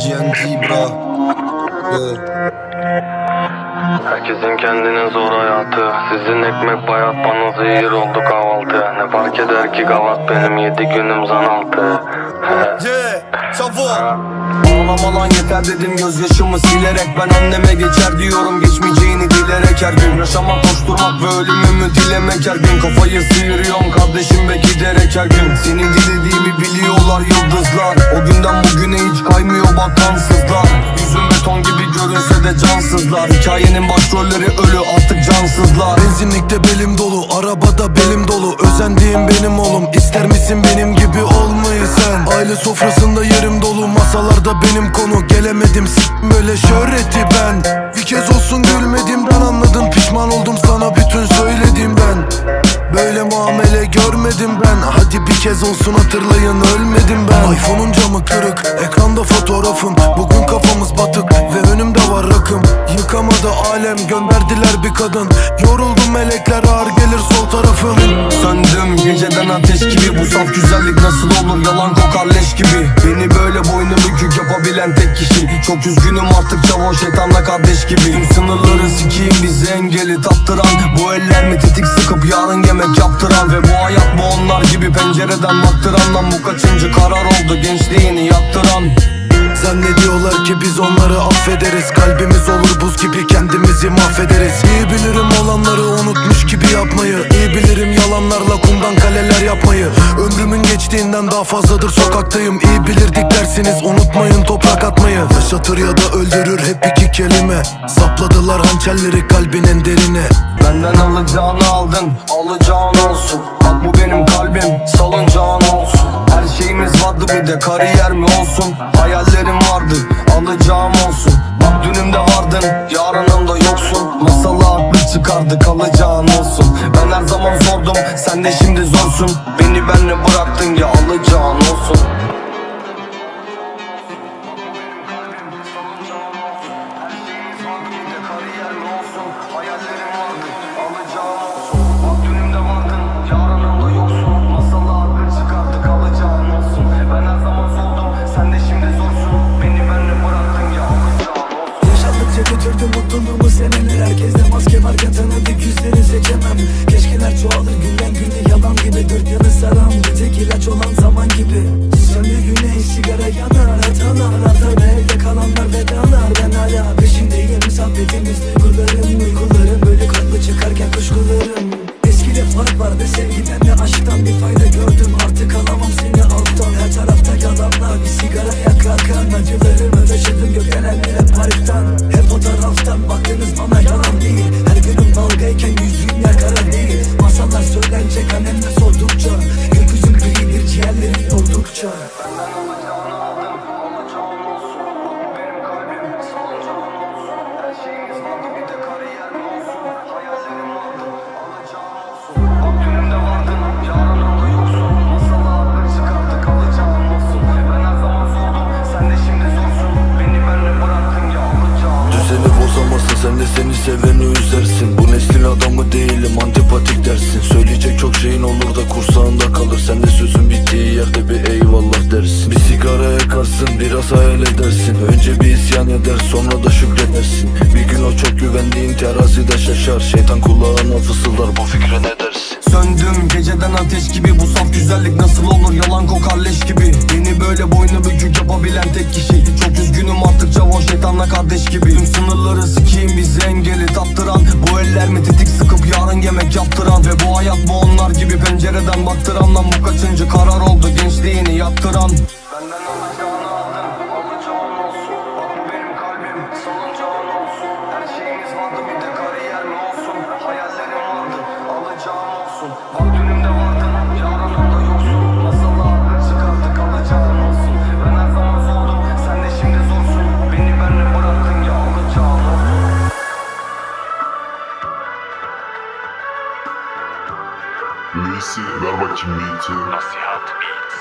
GNT bra. Yo. Herkesin kendine zor hayatı Sizin ekmek bayat bana zehir oldu kahvaltı Ne fark eder ki gavat benim yedi günüm zan altı Yeah, Çavo Ağlama lan yeter dedim gözyaşımı silerek Ben anneme geçer diyorum. Geçmeyeceğini dilerek Her gün yaşamak koşturmak ve ölümümü dilemek? Her gün kafayı sıyırıyorum kardeşim ve giderek her gün. Seni dilediğimi biliyorlar yıldızlar. O günden bugüne hiç kaymıyor bak kansızlar. Yüzüm beton gibi görünse de cansızlar. Hikayenin başrolleri ölü artık cansızlar. Benzinlikte belim dolu, arabada belim dolu. Özendiğim benim oğlum, ister misin benim gibi olmayı sen? Aile sofrasında yerim dolu, masalarda benim konu. Gelemedim s*** böyle şöhreti ben. Bir kez olsun gülmediğimden anladın Pişman oldum sana bütün söylediğimden Böyle muamele görmedim ben. Hadi bir kez olsun hatırlayın ölmedim ben. iPhone'un camı kırık Ekranda fotoğrafın gönderdiler bir kadın. Yoruldum melekler ağır gelir sol tarafım Söndüm geceden ateş gibi Bu saf güzellik nasıl olur? Yalan kokar leş gibi. Beni böyle boynu bükük yapabilen tek kişi. Çok üzgünüm artık çavo şeytanla kardeş gibi. Sınırları sikeyim bizi engeli taptıran. Bu eller mi tetik sıkıp yarın yemek yaptıran. Ve bu hayat mı onlar gibi pencereden baktıran Lan bu kaçıncı karar oldu gençliğini yaktıran Zannediyorlar ki biz onları affederiz. Kalbimiz olur buz gibi kendimizi mahvederiz. İyi bilirim olanları unutmuş gibi yapmayı. İyi bilirim yalanlarla kumdan kaleler yapmayı. Ömrümün geçtiğinden daha fazladır sokaktayım. İyi bilirdik dersiniz unutmayın toprak atmayı Yaşatır ya da öldürür hep iki kelime. Sapladılar hançerleri kalbinin derine. Benden alacağını aldın Alacağın olsun. Bak bu benim kalbim Salıncağın olsun. Her şeyimiz vardı bir de kariyer mi olsun? Hayallerim vardı Alacağım olsun. Bak dünümde vardın Yarınımda yoksun. Masalı haklı çıkardı Kalacağın de seni seveni üzersin. Bu neslin adamı değilim antipatik dersin. Söyleyecek çok şeyin olur da kursağında kalır. Sen de sözün bittiği yerde bir eyvallah dersin. Bir sigara yakarsın biraz hayal edersin. Önce bir isyan eder sonra da şükredersin Bir gün o çok güvendiğin terazide şaşar. Şeytan kulağına fısıldar bu fikre ne dersin? Söndüm geceden ateş gibi. Bu saf güzellik nasıl olur? Yalan kokar leş gibi. Beni böyle boynu bükük yapabilen tek kişi. Çok şeytanla kardeş gibi Tüm sınırları sikeyim bizi engeli taptıran. Bu eller mi tetik sıkıp yarın yemek yaptıran? Ve bu hayat mı onlar gibi pencereden baktıran. Lan bu kaçıncı karar oldu gençliğini yaktıran Neyse ver bakayım beat'i. Nasihat Beats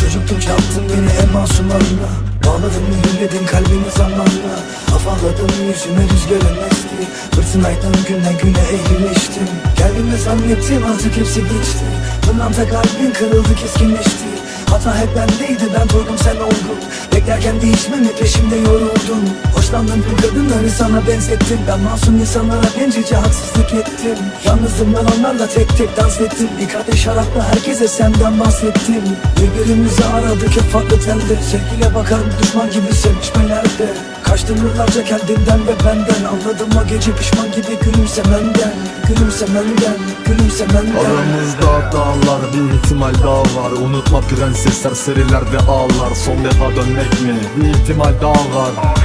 Çocuktum yaptın beni en masum anına Bana Ağladın mı hülledin kalbini zamanla. Afalladım yüzüme rüzgarın esti Fırtınaydım günden güne eğrileştim. Geldiğimde zannettim artık hepsi geçti. Pırlanta kalbin kırıldı keskinleşti Hata hep bendeydi ben durdum sen olgun Beklerken değişmemi peşimde yoruldum Hoşlandığım bir kadınları sana benzettim. Ben masum insanlara bencilce haksızlık ettim. Yalnızdım ben onlarla tek tek dans ettim. Bir kadeh şarapla herkese senden bahsettim. Birbirimizi aradık hep farklı telde Sevgile bakar düşman gibi sevişmelerde Kaçtım yıllarca kendimden ve benden. Anladım o gece pişman gibi gülümsemenden Gülümsemenden, gülümsemenden Aramızda dağlar bir ihtimal daha var. Unutma prensesler serilerde ağlar. Son defa dönmek mi? Bir ihtimal daha var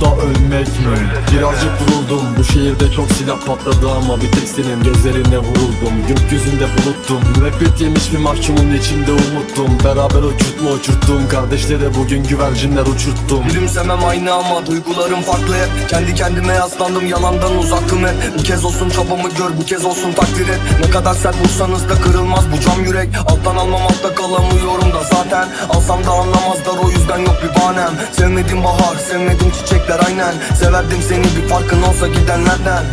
da ölmek mi? Birazcık vuruldum Bu şehirde çok silah patladı ama Bir tek senin gözlerine vuruldum. Gökyüzünde buluttum Müebbet yemiş bir mahkumun içinde umuttum Beraber uçurtma uçurttum Kardeşlere bugün güvercinler uçurttum. Gülümsemem aynı ama duygularım farklı. Hep Kendi kendime yaslandım yalandan uzaktım hep. Bu kez olsun çabamı gör bu kez olsun takdir et Ne kadar sert vursanız da kırılmaz bu cam yürek. Alttan almam altta kalamıyorum da zaten. Alsam da anlamazlar o yüzden yok bir bahanem. Sevmedim bahar sevmedim çiçekler aynen Severdim seni bir farkın olsa gidenlerden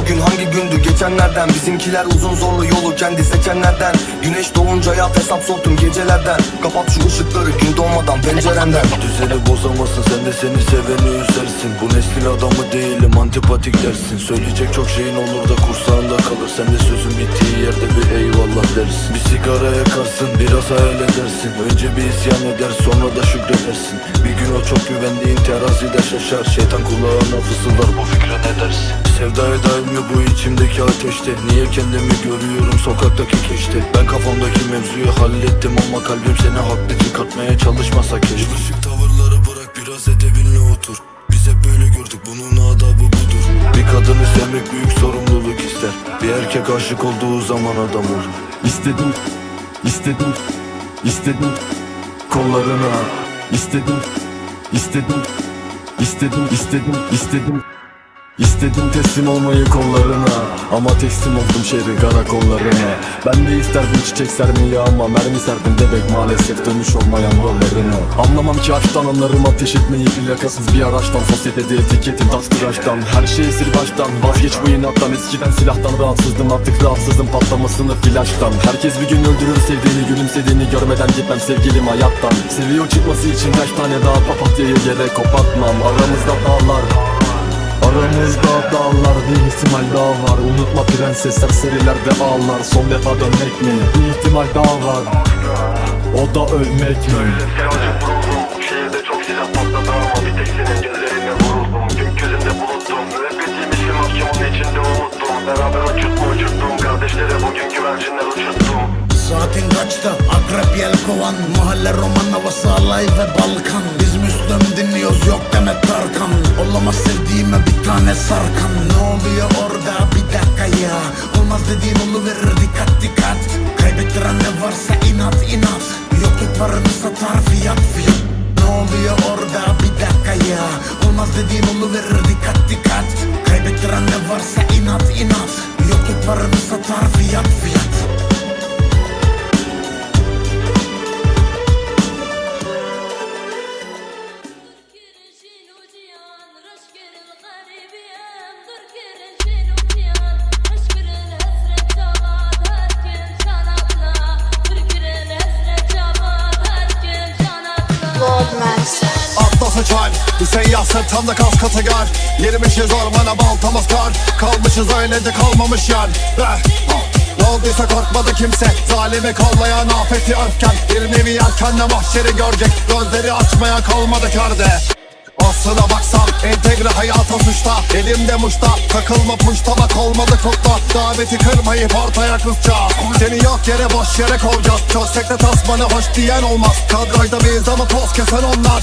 Bugün hangi gündü geçenlerden. Bizimkiler uzun zorlu yolu kendi seçenlerden. Güneş doğunca yat hesap sordum gecelerden. Kapat şu ışıkları gün doğmadan pencerenden. Düzeni bozamazsın sen de seni seveni üzersin. Bu neslin adamı değilim antipatik dersin. Söyleyecek çok şeyin olur da kursağında kalır. Sen de sözün bittiği yerde bir eyvallah dersin. Bir sigara yakarsın biraz hayal edersin. Önce bir isyan eder sonra da şükredersin. Bir gün o çok güvendiğin terazide şaşar. Şeytan kulağına fısıldar bu fikre ne dersin Sevdaya dayanmıyor bu içimdeki ateşte? Niye kendimi görüyorum sokaktaki keşte? Ben kafamdaki mevzuyu hallettim ama kalbim seni haklı çıkartmaya çalışmasa keşke. Yılışık tavırları bırak biraz edebinle otur. Biz hep böyle gördük bunun adabı budur. Bir kadını sevmek büyük sorumluluk ister. Bir erkek aşık olduğu zaman adam olur. İstedim, istedim, istedim. Kollarına İstedim, istedim, istedim, istedim, istedim İstedim teslim olmayı kollarına Ama teslim oldum şehrin karakollarına. Ben de isterdim çiçek sermeyi ama Mermi serdim bebek maalesef dönüş olmayan rollerine. Anlamam ki aşktan anlarım ateş etmeyi Plakasız bir araçtan sosyetede etiketin tas tıraştan. Her şeyi sil baştan vazgeç bu inattan. Eskiden silahtan rahatsızdım artık rahatsızım patlamasını flaştan. Herkes bir gün öldürür sevdiğini gülümsediğini görmeden gitmem sevgilim hayattan. Seviyor çıkması için kaç tane daha papatyayı yere kopartmam. Aramızda dağlar Aramızda dağlar bir ihtimal daha var Unutma prensesler serilerde ağlar Son defa dönmek mi? Bir ihtimal daha var O da ölmek mi? Şehirde çok silah patladı ama bir tek senin gözlerine vuruldum Gökyüzünde buluttum Müebbet yemişim mahkumun içinde umuttum Beraber uçurtma uçurttum Kardeşlere bugün güvercinler uçurttum Saatin kaçta? Akrep yelkovan Mahalle roman havası alay ve Balkan. Biz Müslüm dinliyoruz yok demek Tarkan. Olamaz sevdiğime bir tane sarkan. Ne oluyor orada? Bir dakika ya. Olmaz dediğin oluverir dikkat dikkat. Kaybettiren ne varsa inat inat. Yokluk paranı satar fiyat fiyat. Ne oluyor orada? Bir dakika ya. Olmaz dediğin oluverir dikkat dikkat. Kaybettiren ne varsa inat inat. Yokluk paranı satar fiyat fiyat Atlası çay. Bir seyyah sırtımda kas katı gar Yermişiz ormana baltamız kar Kalmışız öylece kalmamış yer. Eh. Ne olduysa korkmadı kimse. Zalimi kollayan afeti öfken. Bir nevi yelkenle mahşeri görecek. Gözleri açmaya kalmadı körde Aslına baksam entegre hayata suçta. Elimde muşta takılma puşta bak olmadı kutla Daveti kırmayıp ortaya kızacağız Seni yok yere boş yere kovacağız. Çözsek de tasmanı hoş diyen olmaz. Kadroyda biz ama toz kesen onlar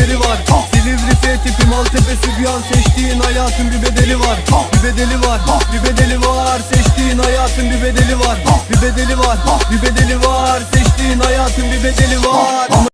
F tipi Maltepe Sübyan Seçtiğin hayatın bir bedeli var. Bir bedeli var bir bedeli var. Seçtiğin hayatın bir bedeli var. Bir bedeli var Bir bedeli var. Seçtiğin hayatın bir bedeli var